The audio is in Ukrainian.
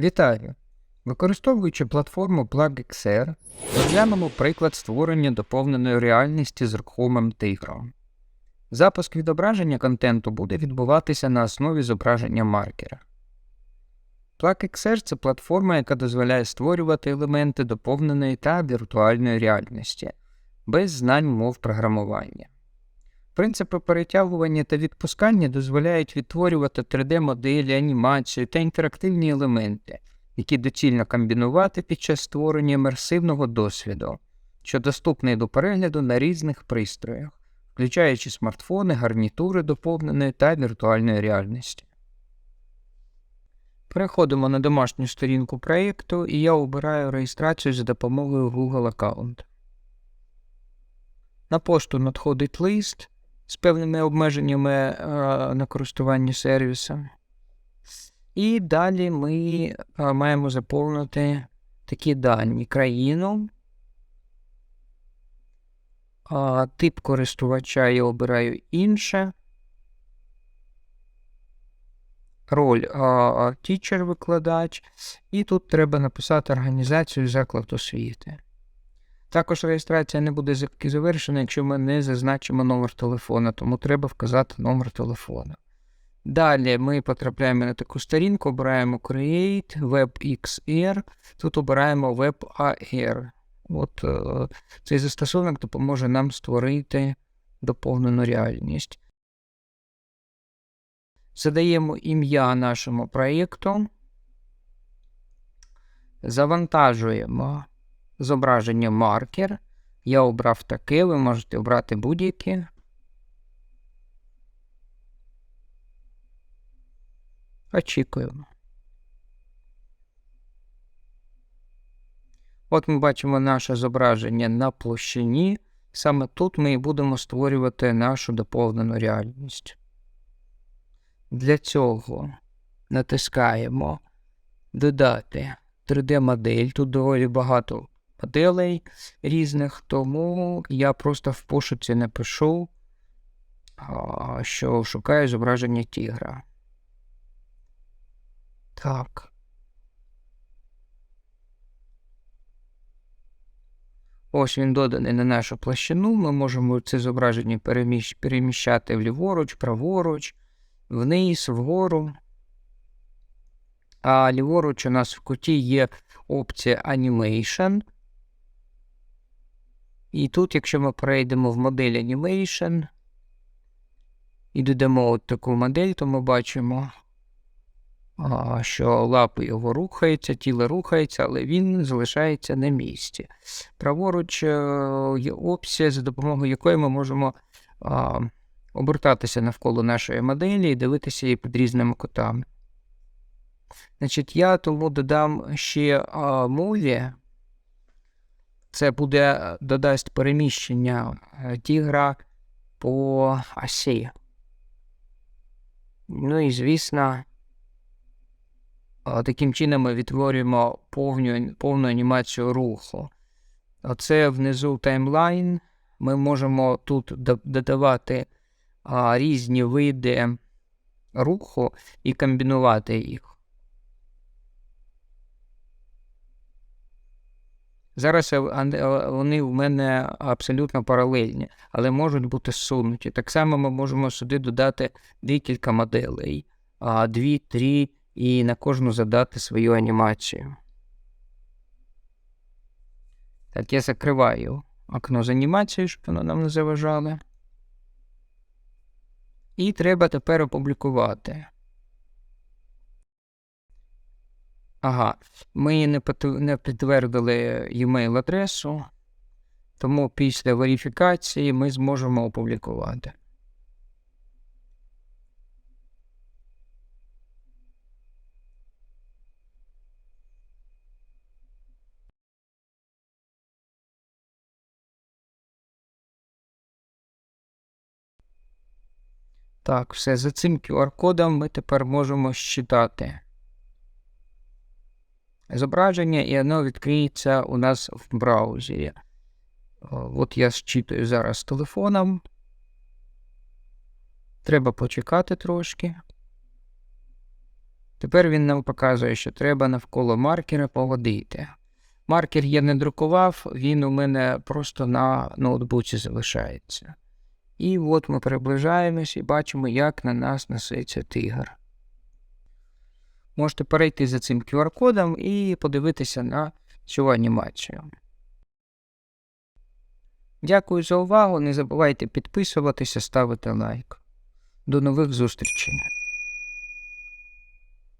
Вітаю! Використовуючи платформу PlugXR, розглянемо приклад створення доповненої реальності з рухомим тигром. Запуск відображення контенту буде відбуватися на основі зображення маркера. PlugXR – це платформа, яка дозволяє створювати елементи доповненої та віртуальної реальності без знань мов програмування. Принципи перетягування та відпускання дозволяють відтворювати 3D-моделі, анімацію та інтерактивні елементи, які доцільно комбінувати під час створення імерсивного досвіду, що доступний до перегляду на різних пристроях, включаючи смартфони, гарнітури доповненої та віртуальної реальності. Переходимо на домашню сторінку проєкту і я обираю реєстрацію за допомогою Google аккаунт. На пошту надходить лист з певними обмеженнями е, на користування сервісом. І далі ми е, маємо заповнити такі дані: країну, тип користувача я обираю інше. Роль тічер-викладач, і тут треба написати організацію заклад освіти. Також реєстрація не буде завершена, якщо ми не зазначимо номер телефона, тому треба вказати номер телефона. Далі ми потрапляємо на таку сторінку, обираємо Create, WebXR, тут обираємо WebAR. От е, Цей застосунок допоможе нам створити доповнену реальність. Задаємо ім'я нашому проєкту, завантажуємо зображення маркер. Я обрав таке, ви можете обрати будь-яке. Очікуємо. От ми бачимо наше зображення на площині. Саме тут ми і будемо створювати нашу доповнену реальність. Для цього натискаємо Додати 3D-модель. Тут доволі багато моделей різних, тому я просто в пошуці напишу, що шукаю зображення тігра. Так. Ось він доданий на нашу площину. Ми можемо це зображення переміщ... переміщати вліворуч, праворуч, вниз, вгору. А ліворуч у нас в куті є опція Animation. І тут, якщо ми перейдемо в модель Animation і додамо от таку модель, то ми бачимо, що лапи його рухаються, тіло рухається, але він залишається на місці. Праворуч е, є опція, за допомогою якої ми можемо обертатися навколо нашої моделі і дивитися її під різними кутами. Значить, я тому додам ще мові. Це буде додасть переміщення е, тігра по осі. Ну і, звісно, таким чином ми відтворюємо повну, повну анімацію руху. Оце внизу таймлайн. Ми можемо тут додавати різні види руху і комбінувати їх. Зараз е, е, вони в мене абсолютно паралельні, але можуть бути сунуті. Так само ми можемо сюди додати декілька моделей, дві, три, і на кожну задати свою анімацію. Так, я закриваю окно з анімацією, щоб воно нам не заважало. І треба тепер опублікувати. Ага, ми не не підтвердили e-mail адресу, тому після верифікації ми зможемо опублікувати. Так, все, за цим QR-кодом ми тепер можемо считати зображення, і воно відкриється у нас в браузері. От я зчитую зараз телефоном. Треба почекати трошки. Тепер він нам показує, що треба навколо маркера поводити. Маркер я не друкував, він у мене просто на ноутбуці залишається. І от ми приближаємось і бачимо, як на нас несеться тигр. Можете перейти за цим QR-кодом і подивитися на цю анімацію. Дякую за увагу. Не забувайте підписуватися, ставити лайк. До нових зустрічей!